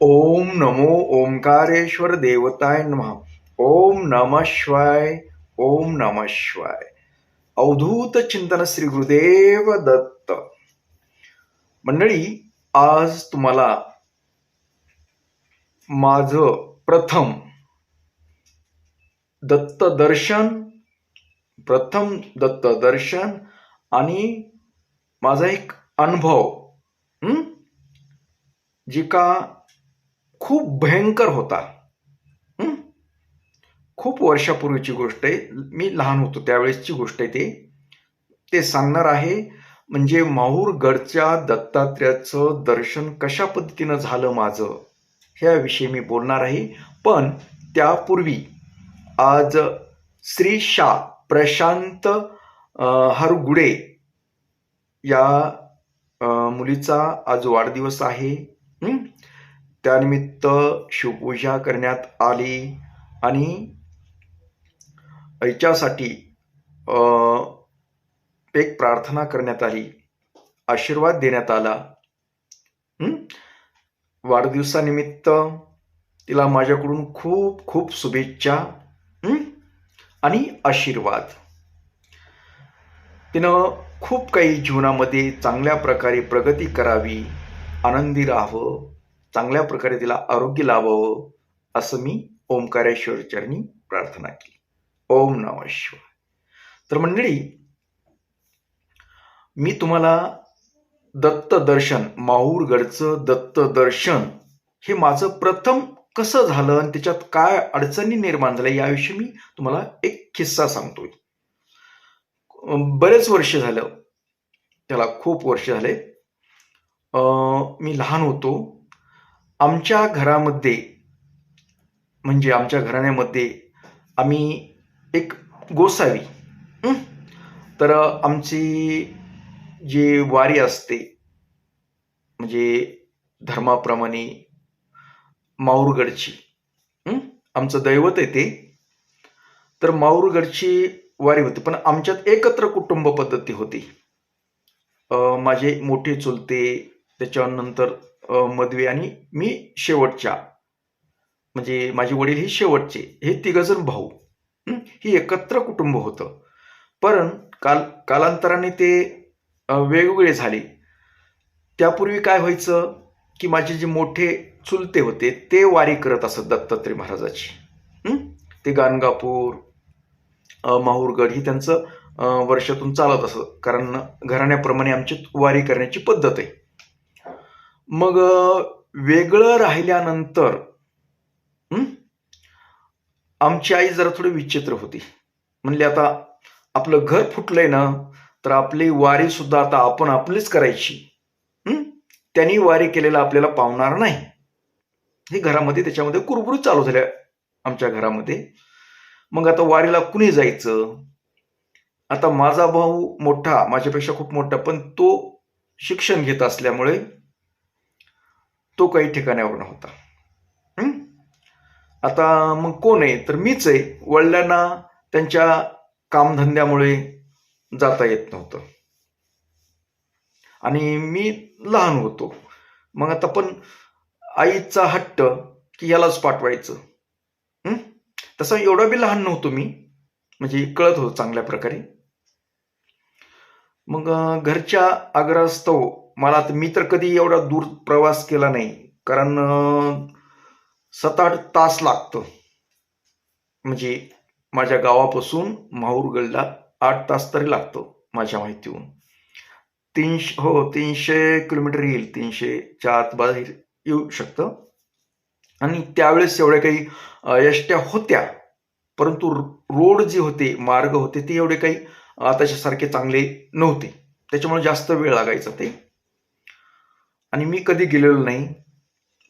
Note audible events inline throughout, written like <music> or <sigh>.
ओम नमो ओंकारेश्वर देवताय नमः। ओम नम शिवाय ओम नम शिवाय अवधूत चिंतन श्री गुरुदेव दत्त। मंडळी आज तुम्हाला माझं प्रथम दत्त दर्शन प्रथम दत्त दर्शन आणि माझा एक अनुभव जी का खूप भयंकर होता. खूप वर्षापूर्वीची गोष्ट आहे. मी लहान होतो त्यावेळेसची गोष्ट आहे ते. ते सांगणार आहे म्हणजे माहूरगडच्या दत्तात्र्याचं दर्शन कशा पद्धतीनं झालं माझं ह्याविषयी मी बोलणार आहे. पण त्यापूर्वी आज श्री शा प्रशांत हरगुडे या मुलीचा आज वाढदिवस आहे. त्यानिमित्त शिवपूजा करण्यात आली आणि याच्यासाठी एक प्रार्थना करण्यात आली आशीर्वाद देण्यात आला. वाढदिवसानिमित्त तिला माझ्याकडून खूप खूप शुभेच्छा आणि आशीर्वाद. तिनं खूप काही जीवनामध्ये चांगल्या प्रकारे प्रगती करावी आनंदी राहावं चांगल्या प्रकारे तिला आरोग्य लाभावं असं मी ओंकारेश्वर चरणी प्रार्थना केली. ओम नम शिवाय. तर मंडळी मी तुम्हाला दत्त दर्शन माहूरगडचं दत्त दर्शन हे माझं प्रथम कसं झालं आणि त्याच्यात काय अडचणी निर्माण झाल्या याविषयी मी तुम्हाला एक किस्सा सांगतोय. बरेच वर्ष झालं त्याला खूप वर्ष झाले. मी लहान होतो. आमच्या घरामध्ये म्हणजे आमच्या घराण्यामध्ये आम्ही एक गोसावी. तर आमची जी वारी असते म्हणजे धर्माप्रमाणे माऊरगडची आमचं दैवत आहे ते. तर माऊरगडची वारी होती पण आमच्यात एकत्र कुटुंब पद्धती होती. माझे मोठे चुलते त्याच्यानंतर मधवे आणि मी शेवटच्या. म्हणजे माझे वडील हे शेवटचे. हे तिघजण भाऊ. ही? एकत्र कुटुंब होतं. पण काल कालांतराने ते वेगवेगळे झाले. त्यापूर्वी काय व्हायचं की माझे जे मोठे चुलते होते ते वारी करत असत दत्तात्रय महाराजाची. ते गाणगापूर माहूरगड ही त्यांचं वर्षातून चालत असत. कारण घराण्याप्रमाणे आमची वारी करण्याची पद्धत आहे. मग वेगळं राहिल्यानंतर आमची आई जरा थोडी विचित्र होती. म्हणले आता आपलं घर फुटलंय ना तर आपली वारी सुद्धा आता आपण आपलीच करायची. त्यांनी वारी केलेला आपल्याला पावणार नाही. हे घरामध्ये त्याच्यामध्ये कुरबुरी चालू झाल्या आमच्या घरामध्ये. मग आता वारीला कुणी जायचं? आता माझा भाऊ मोठा माझ्यापेक्षा खूप मोठा पण तो शिक्षण घेत असल्यामुळे तो काही ठिकाण्यावर नव्हता आता मग कोण आहे? तर मीच आहे. वडिलांना त्यांच्या कामधंद्यामुळे जाता येत नव्हतं. आणि मी लहान होतो. मग आता पण आईचा हट्ट की यालाच पाठवायचं. तसं एवढा बी लहान नव्हतो मी. म्हणजे कळत होतो चांगल्या प्रकारे. मग घरच्या आग्रहास्तव मला आता मी तर कधी एवढा दूर प्रवास केला नाही. कारण सात आठ तास लागतं. म्हणजे माझ्या गावापासून माहूरगडला आठ तास तरी लागतो माझ्या माहितीहून. तीनशे हो तीनशे किलोमीटर येईल. तीनशेच्या आत बाहेर येऊ शकतं. आणि त्यावेळेस एवढ्या काही यष्ट्या होत्या. परंतु रोड जे होते मार्ग होते ते एवढे काही आताच्या सारखे चांगले नव्हते. त्याच्यामुळे जास्त वेळ लागायचा ते. आणि मी कधी गेलेलो नाही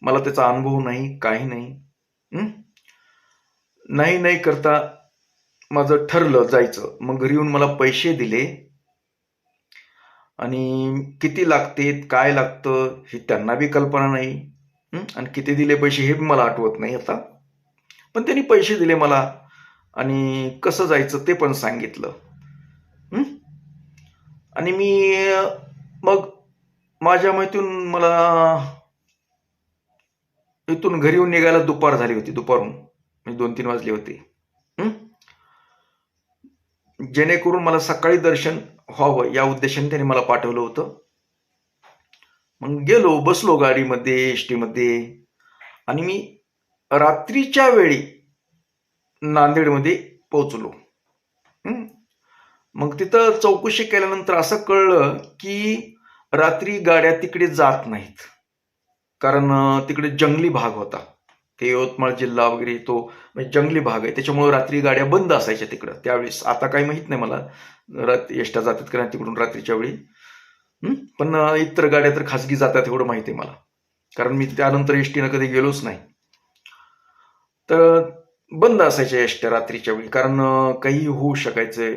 मला त्याचा अनुभव नाही काही नाही. नाही नाही करता माझं ठरलं जायचं. मग घरी येऊन मला पैसे दिले. आणि किती लागतेत काय लागतं हे त्यांना बी कल्पना नाही. आणि किती दिले पैसे हे बी मला आठवत नाही आता. पण त्यांनी पैसे दिले मला आणि कसं जायचं ते पण सांगितलं. आणि मी मग माझ्या माहितीतून मला इथून घरी येऊन निघायला दुपार झाली होती दुपारून. म्हणजे दोन तीन वाजले होते. जेणेकरून मला सकाळी दर्शन व्हावं या उद्देशाने त्याने मला पाठवलं होतं. मग गेलो बसलो गाडीमध्ये एस टीमध्ये आणि मी रात्रीच्या वेळी नांदेडमध्ये पोहोचलो. मग तिथं चौकशी केल्यानंतर असं कळलं की रात्री गाड्या तिकडे जात नाहीत. कारण तिकडे जंगली भाग होता. ते यवतमाळ जिल्हा वगैरे तो म्हणजे जंगली भाग आहे. त्याच्यामुळे रात्री गाड्या बंद असायच्या तिकडं. त्यावेळेस आता काही माहीत नाही मला. रात एष्टा जातात कारण तिकडून रात्रीच्या वेळी. पण इतर गाड्या तर खासगी जातात एवढं माहिती आहे मला. कारण मी त्यानंतर एसटीनं कधी गेलोच नाही. तर बंद असायच्या एसट्या रात्रीच्या वेळी. कारण काही होऊ शकायचं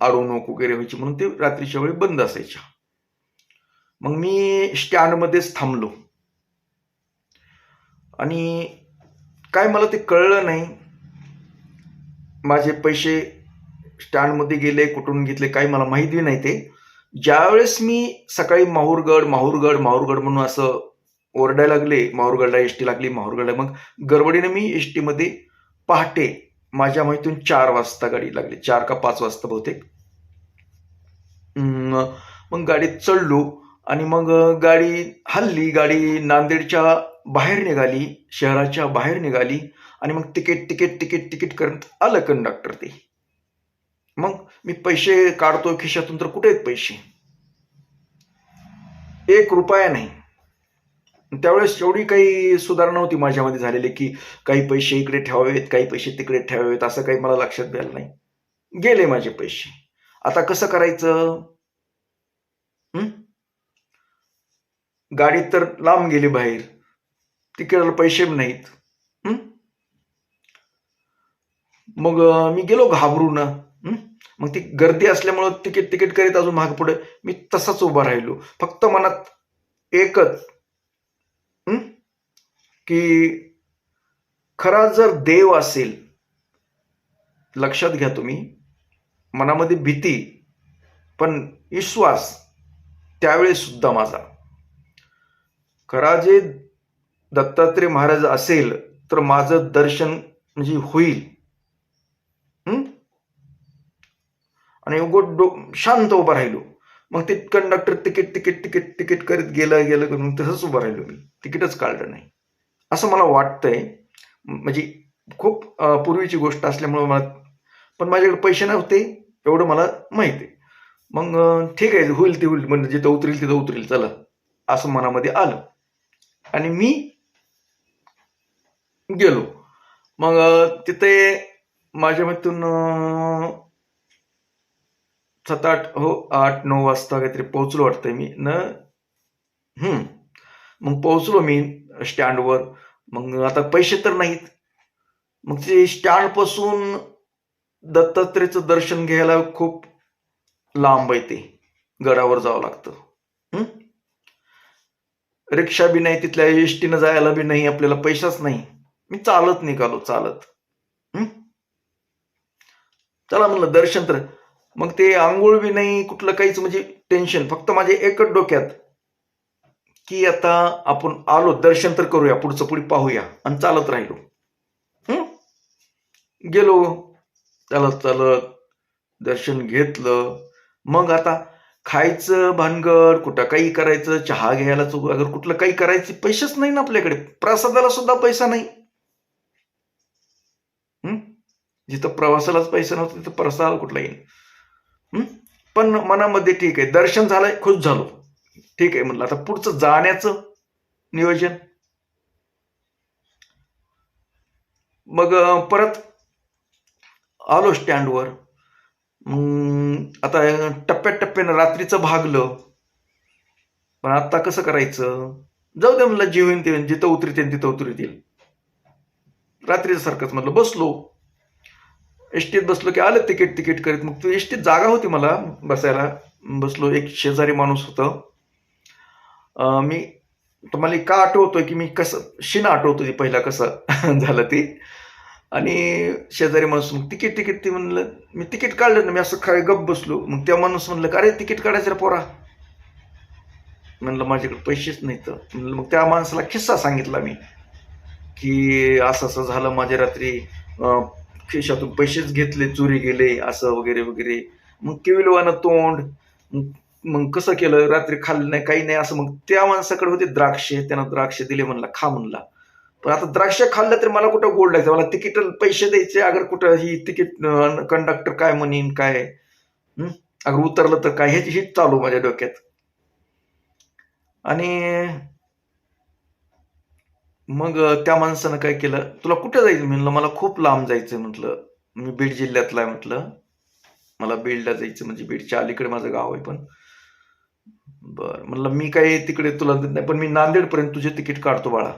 अडवणूक वगैरे व्हायची म्हणून ते रात्रीच्या वेळी बंद असायच्या. मग मी स्टँडमध्येच थांबलो. आणि काय मला ते कळलं नाही माझे पैसे स्टँडमध्ये गेले कुठून घेतले काही मला माहिती नाही ते. ज्यावेळेस मी सकाळी माहूरगड माहूरगड माहूरगड म्हणून असं ओरडायला लागले माहूरगडला एस टी लागली माहूरगडला मग गडबडीने मी एस टीमध्ये पहाटे माझ्या माहितीतून चार वाजता गाडी लागली चार का पाच वाजता बहुतेक. मग गाडीत चढलो. आणि मग गाडी हल्ली गाडी नांदेडच्या बाहेर निघाली शहराच्या बाहेर निघाली आणि मग तिकीट तिकीट तिकीट तिकीट करत आलं कंडक्टर ते. मग मी पैसे काढतो खिशातून तर कुठे आहेत पैसे? एक रुपया नाही. त्यावेळेस एवढी काही सुधारणा होती माझ्यामध्ये झालेली की काही पैसे इकडे ठेवावेत काही पैसे तिकडे ठेवावेत असं काही मला लक्षात द्यायला नाही. गेले माझे पैसे. आता कसं करायचं? गाडी तर लांब गेली बाहेर. तिकीटाला पैसे नाहीत. मग मी गेलो घाबरून. मग ती गर्दी असल्यामुळं तिकीट तिकीट करीत अजून माग पुढे मी तसाच उभा राहिलो. फक्त मनात एकच की खरा जर देव असेल लक्षात घ्या तुम्ही मनामध्ये भीती पण विश्वास त्यावेळेस सुद्धा माझा. खरा जे दत्तात्रय महाराज असेल तर माझं दर्शन म्हणजे होईल. आणि उघड डो शांत उभा राहिलो. मग ते conductor ticket ticket ticket ticket करीत गेलं गेलं करून तसंच उभं राहिलो मी. तिकीटच काढलं नाही. असं मला वाटतंय. म्हणजे खूप पूर्वीची गोष्ट असल्यामुळं मला पण माझ्याकडे पैसे नव्हते एवढं मला माहिती. आहे मग ठीक आहे होईल ते होईल म्हणजे जिथं उतरेल तिथं उतरेल चला. असं मनामध्ये आलं. आणि मी गेलो. मग तिथे माझ्या मधून सात आठ हो आठ नऊ वाजता काहीतरी पोहोचलो वाटतंय मी. न हम्म. मग पोहोचलो मी स्टँडवर. मग आता पैसे तर नाहीत. मग ते स्टँडपासून दत्तात्रेयचं दर्शन घ्यायला खूप लांब आहे ते. गडावर जावं लागतं. रिक्षा बी नाही तिथल्या एस टीनं जायला बी नाही आपल्याला पैसाच नाही. मी चालत निघालो चालत. चला म्हणलं दर्शन तर. मग ते आंघोळ बी नाही कुठलं काहीच म्हणजे टेन्शन फक्त माझे एकच डोक्यात की आता आपण आलो दर्शन तर करूया पुढचं पुढे पाहूया आणि चालत राहिलो. गेलो. चालत चालत दर्शन घेतलं. मग आता खायचं भानगड कुठं काही करायचं चहा घ्यायला चुक अगर कुठलं काही करायचं पैसेच नाही ना आपल्याकडे. प्रसादाला सुद्धा पैसा नाही. जिथं प्रवासालाच पैसा नव्हता तिथं प्रसाद कुठला येईल पण मनामध्ये ठीक आहे. दर्शन झालंय खुश झालो. ठीक आहे म्हटलं आता पुढचं जाण्याचं नियोजन. मग परत आलो स्टँडवर. आता टप्प्याटप्प्यानं रात्रीचं भागलं. पण आता कसं करायचं? जाऊ दे म्हणलं जे ते जिथं उतरतील तिथं उतरतील रात्रीचं सारखंच म्हटलं बसलो. एसटीत बसलो की आलं तिकीट तिकीट करीत. मग ती एसटीत जागा होती मला बसायला. बसलो एक शेजारी माणूस होतं. मी तुम्हाला का आठवतोय की मी कसं शिना आठवतो ते पहिला कसं <laughs> झालं ते. आणि शेजारी माणूस मग तिकीट तिकीट. ते म्हणलं मी तिकीट काढलं ना मी असं काय गप बसलो. मग त्या माणूस म्हणलं का अरे तिकीट काढायचं रे पोरा. म्हणलं माझ्याकडे पैसेच नाही तर म्हणलं मग त्या माणसाला किस्सा सांगितला मी की असं असं झालं माझ्या रात्री. खिशातून पैसेच घेतले चोरी गेले असं वगैरे वगैरे. मग केविलवानं तोंड मग मग कसं केलं? रात्री खाल्लं नाही काही नाही असं. मग त्या माणसाकडे होते द्राक्षे. त्यांना द्राक्ष दिले म्हणला खा म्हणला. पण आता द्राक्ष खाल्लं तर मला कुठं गोड लागतं? मला तिकीट पैसे द्यायचे अगर कुठं ही तिकीट कंडक्टर काय म्हणीन काय? अगर उतरलं तर काय? ह्याची हीच चालू माझ्या डोक्यात. आणि मग त्या माणसानं काय केलं? तुला कुठं जायचं? म्हणलं मला खूप लांब जायचं म्हटलं. मी बीड जिल्ह्यातला आहे म्हटलं. मला बीडला जायचं म्हणजे बीडच्या अलीकडे माझं गाव आहे पण. बरं म्हटलं मी काही तिकडे तुला देत नाही पण मी नांदेडपर्यंत तुझे तिकीट काढतो बाळा.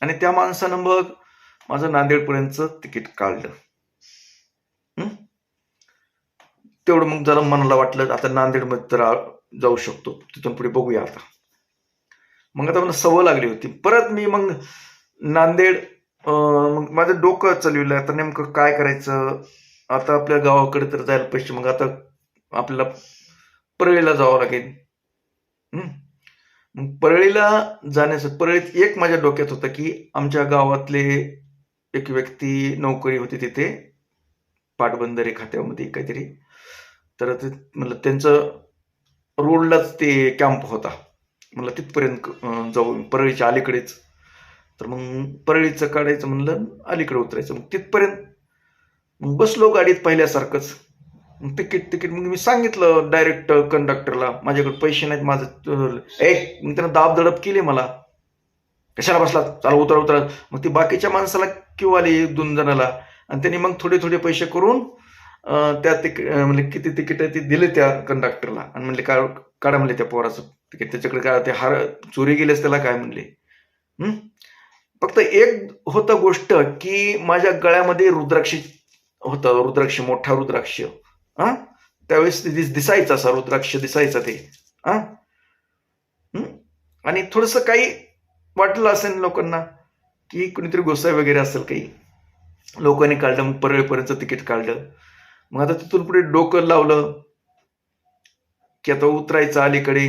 आणि त्या माणसानं मग माझं नांदेडपर्यंत तिकीट काढलं. तेवढं मग जरा मनाला वाटलं आता नांदेडमध्ये तर जाऊ शकतो. तिथून पुढे बघूया आता. मग आता मला सवय लागली होती. परत मी मग नांदेड मग माझं डोकं चालविलं. आता नेमकं काय करायचं? आता आपल्या गावाकडे तर जायला पैसे मग आता आपल्याला परळीला जावं लागेल. मग परळीला जाण्याचं परळीत एक माझ्या डोक्यात होतं की आमच्या गावातले एक व्यक्ती नोकरी होती तिथे पाटबंधारे खात्यामध्ये काहीतरी. तर ते म्हटलं त्यांचं रोडलाच ते कॅम्प होता. म्हटलं तिथपर्यंत जाऊ परळीच्या अलीकडेच. तर मग परळीचं काढायचं म्हणलं अलीकडे उतरायचं. मग तिथपर्यंत मग बसलो गाडीत पहिल्यासारखंच. तिकीट तिकीट मग मी सांगितलं डायरेक्ट कंडक्टरला माझ्याकडे पैसे नाहीत माझं एक मग त्यानं दाब दडप केली मला. कशाला बसला? चाल उतरा उतरा. मग ती बाकीच्या माणसाला क्यू आली एक दोन जणाला. आणि त्यांनी मग थोडे थोडे पैसे करून त्या तिकीट म्हणजे किती तिकीट आहे ते दिले त्या कंडक्टरला आणि म्हणले का काढा म्हणले त्या पोराचं तिकीट त्याच्याकडे काय ते हार चोरी गेलेस त्याला काय म्हणले? फक्त एक होतं गोष्ट की माझ्या गळ्यामध्ये रुद्राक्ष होतं रुद्राक्ष मोठा रुद्राक्ष. हा? त्यावेळेस ते असा रुद्राक्ष दिसायचा ते. हा? आणि थोडस काही वाटलं असेल लोकांना की कुणीतरी गोसाई वगैरे असेल काही. लोकांनी काढलं मग परळीपर्यंत तिकीट काढलं. मग आता तिथून पुढे डोकं लावलं की आता उतरायचं अलीकडे.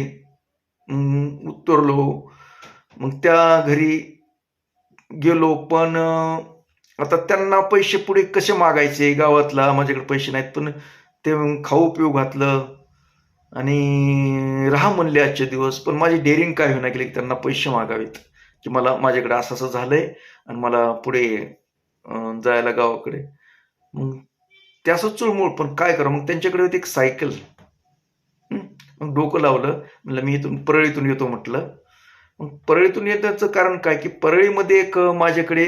उतरलो. मग त्या घरी गेलो पण आता त्यांना पैसे पुढे कसे मागायचे? गावातला माझ्याकडे पैसे नाहीत पण ते मग खाऊ पिऊ घातलं. आणि राहा म्हणले आजचे दिवस पण माझी डेअरिंग काय होईना गेली की त्यांना पैसे मागावेत. की मला माझ्याकडे असं असं झालंय आणि मला पुढे जायला गावाकडे. मग ते असं चुळमुळ पण काय करा मग त्यांच्याकडे होती एक सायकल मग डोकं लावलं. म्हणलं मी इथून परळीतून येतो म्हटलं. मग परळीतून येण्याचं कारण काय? की परळीमध्ये एक माझ्याकडे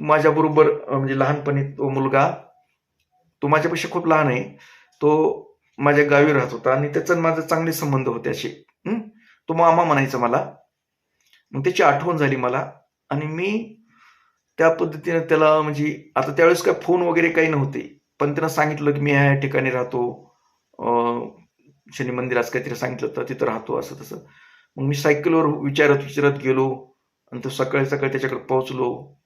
माझ्याबरोबर म्हणजे लहानपणी तो मुलगा तो माझ्यापेक्षा खूप लहान आहे. तो माझ्या गावी राहत होता आणि त्याचा आणि माझे चांगले संबंध होते असे. तो मामा म्हणायचा मला. मग त्याची आठवण झाली मला. आणि मी त्या पद्धतीने त्याला म्हणजे आता त्यावेळेस काय फोन वगैरे काही नव्हते. पण त्यांना सांगितलं की मी ह्या ठिकाणी राहतो. अं, शनी मंदिरात काहीतरी सांगितलं तर तिथं राहतो असं तसं. मग मी सायकलवर विचारत विचारत गेलो. आणि तो सकाळी सकाळी त्याच्याकडे पोहोचलो.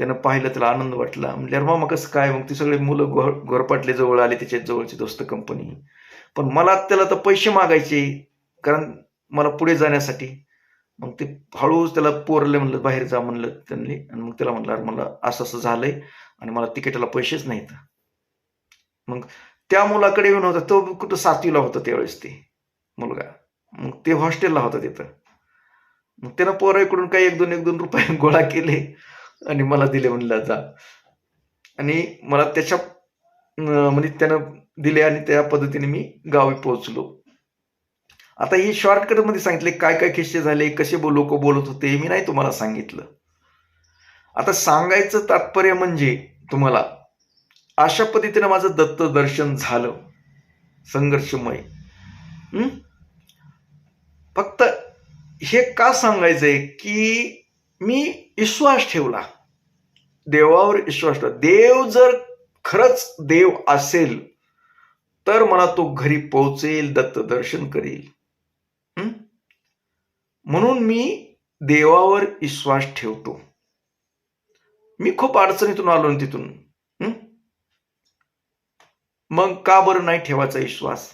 त्यानं पाहिलं त्याला आनंद वाटला. म्हणजे अरे मामा कसं काय? मग ती सगळे मुलं घोर घोरपाटले जवळ आले त्याच्या जवळची दोस्त कंपनी पण मला त्याला तर पैसे मागायचे कारण मला पुढे जाण्यासाठी. मग ते हळूच त्याला पोरले म्हणलं बाहेर जा म्हणलं त्यांनी. आणि मग त्याला म्हणलं अरे मला असं असं झालंय आणि मला तिकीटाला पैसेच नाहीत. मग त्या मुलाकडे येऊन होता तो कुठं सातवीला होता त्यावेळेस ते मुलगा. मग ते हॉस्टेलला होता तिथं. मग त्यानं पोराकडून काही एक दोन एक दोन रुपये गोळा केले. आणि मला दिले म्हणलं जा आणि मला त्याच्या म्हणजे त्यानं दिले आणि त्या पद्धतीने मी गावी पोहोचलो. आता हे शॉर्टकटमध्ये सांगितले काय काय किस्से झाले कसे लोक बोलत होते हे मी नाही तुम्हाला सांगितलं. आता सांगायचं तात्पर्य म्हणजे तुम्हाला अशा पद्धतीनं माझं दत्त दर्शन झालं संघर्षमय. फक्त हे का सांगायचंय की मी विश्वास ठेवला. देवावर विश्वास ठेवला. देव जर खरंच देव असेल तर मला तो घरी पोहोचेल दत्त दर्शन करेल म्हणून मी देवावर विश्वास ठेवतो. मी खूप अडचणीतून आलो तिथून. मग का बरं नाही ठेवायचा विश्वास?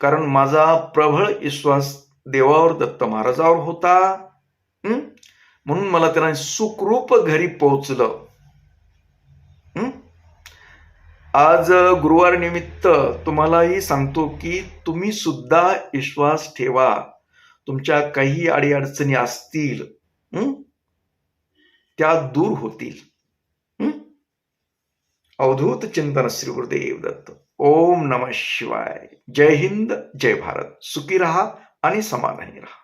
कारण माझा प्रबळ विश्वास देवावर दत्त महाराजावर होता. म्हणून मला त्यांना सुखरूप घरी पोहोचलं. आज गुरुवार निमित्त तुम्हालाही सांगतो की तुम्ही सुद्धा विश्वास ठेवा. तुमच्या काही अडीअडचणी असतील त्या दूर होतील. अवधूत चिंतन श्री गुरुदेव दत्त. ओम नम शिवाय. जय हिंद जय भारत. सुखी रहा आणि समाधानी रहा.